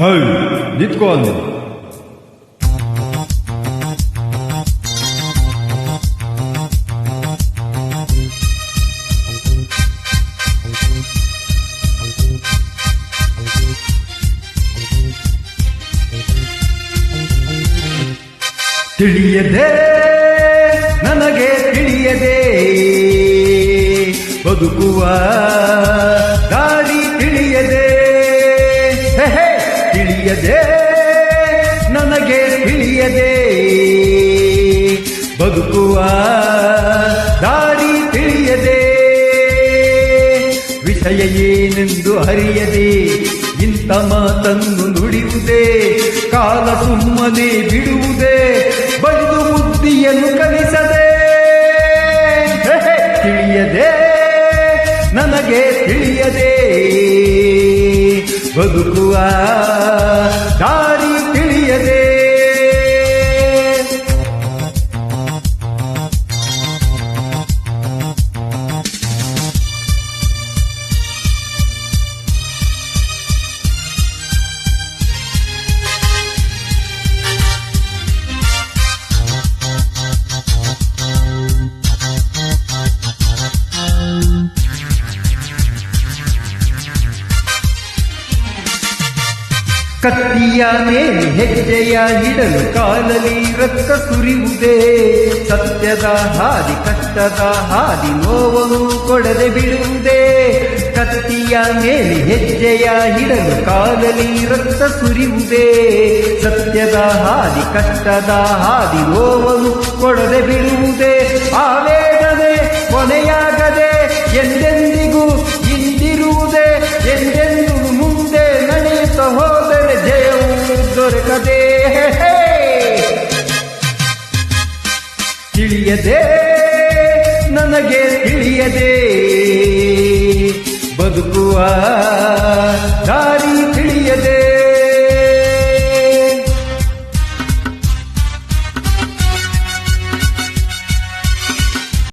High ನಿಂತ್ಕೋ ಅಂದೆ ತಿಳಿಯದೆ ನನಗೆ ತಿಳಿಯದೆ ಬದುಕುವ ತಿಳಿಯದೆ, ನನಗೆ ತಿಳಿಯದೆ. ಬದುಕುವ ದಾರಿ ತಿಳಿಯದೆ. ವಿಷಯ ಏನೆಂದು ಅರಿಯದೆ, ಇಂಥ ಮಾತನ್ನು ನುಡಿಯುವುದೇ, ಕಾಲ ಸುಮ್ಮನೆ ಬಿಡುವುದೇ ಬದುಕು ಬುದ್ಧಿಯನ್ನು ಕಲಿಸದೆ. ತಿಳಿಯದೆ, ನನಗೆ ತಿಳಿಯದೆ. ಬದುಕುವ ಕತ್ತಿಯ ಮೇಲೆ ಹೆಜ್ಜೆಯ ಇಡಲು ಕಾಲಲಿ ರಕ್ತ ಸುರಿಯುವುದೇ. ಸತ್ಯದ ಹಾದಿ ಕಷ್ಟದ ಹಾದಿ ನೋವನ್ನು ಕೊಡದೆ ಬಿಡುವುದೇ. ಕತ್ತಿಯ ಮೇಲೆ ಹೆಜ್ಜೆಯ ಇಡಲು ಕಾಲಲಿ ರಕ್ತ ಸುರಿಯುವುದೇ. ಸತ್ಯದ ಹಾದಿ ಕಷ್ಟದ ಹಾದಿ ನೋವನ್ನು ತಿಳಿಯದೆ ನನಗೆ ತಿಳಿಯದೆ ಬದುಕುವ